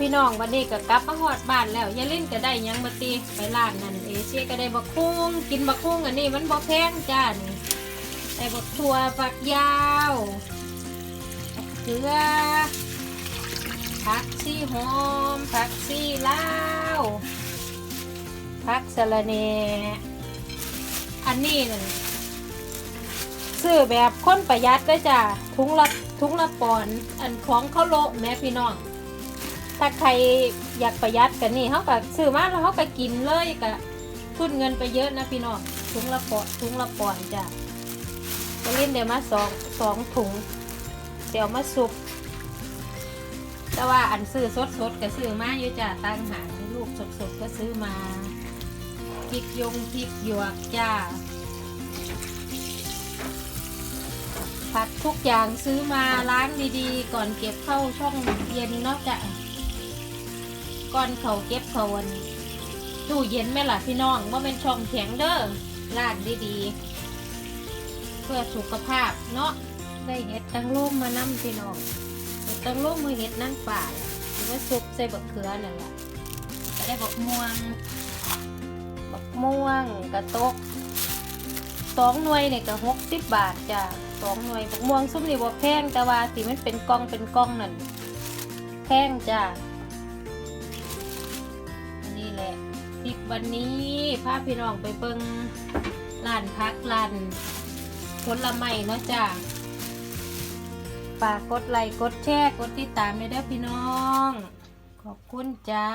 พี่น้องวันนี้ก็กลับมาฮอดบ้านแล้วยาลินก็ได้ยังมาตีไปร้านนั่นเอเชียก็ได้บักคุ้งกินบักคุ้งอันนี้มันบ่แพงจ้านี่ได้บักถั่วฝักยาวเกลือผักชีหอมผักชีลาวผักสะระแหน่อันนี้นั่นซื้อแบบคนประหยัดได้จ้าถุงละถุงละปอนด์อันของเขาโลแม่พี่น้อง ถ้าใครอยากประหยัดกันนี่เขาก็ซื้อมาแล้วเขาก็กินเลยก็ทุนเงินไปเยอะนะพี่น้องถุงละปอนถุงละปอนจ้ะจะเล่นเดี๋ยวมาสองสองถุงเดี๋ยวมาสุกแต่ว่าอันซื้อสดสดๆก็ซื้อมาอยู่จ้ะตั้งหางลูกสดสดๆก็ซื้อมาพริกยงพริกหยวกจ้าผักทุกอย่างซื้อมาล้างดีๆ ก่อนเก็บเข้าช่องเย็นเนาะจ้ะ ก่อนเขาเก็บเขาวันตู้เย็นไหมล่ะพี่น้องว่าเป็นช่องแข็งเด้อล้างดีๆ เพื่อสุขภาพเนาะได้เห็ดตั้งร่มมานั่พี่น้องเห็ดตั้งร่มมือเห็ดนั่งป่าหรือว่าซุปใส่บักเขือนั่นแหละก็ได้บักม่วงบักม่วงกระตกสองหน่วยเนี่ยก็หกสิบบาทจ้ะสองหน่วยบักม่วงซุ้มนี่บ่แพงแต่ว่าสิมันเป็นกองเป็นกองนั่นแพงจ้ะ แหละคลิปวันนี้พาพี่น้องไปเบิงร้านพักร้านผลไม้เนาะจ้าฝากกดไลค์กดแชร์กดติดตามเลยเด้อพี่น้อง ขอบคุณจ้า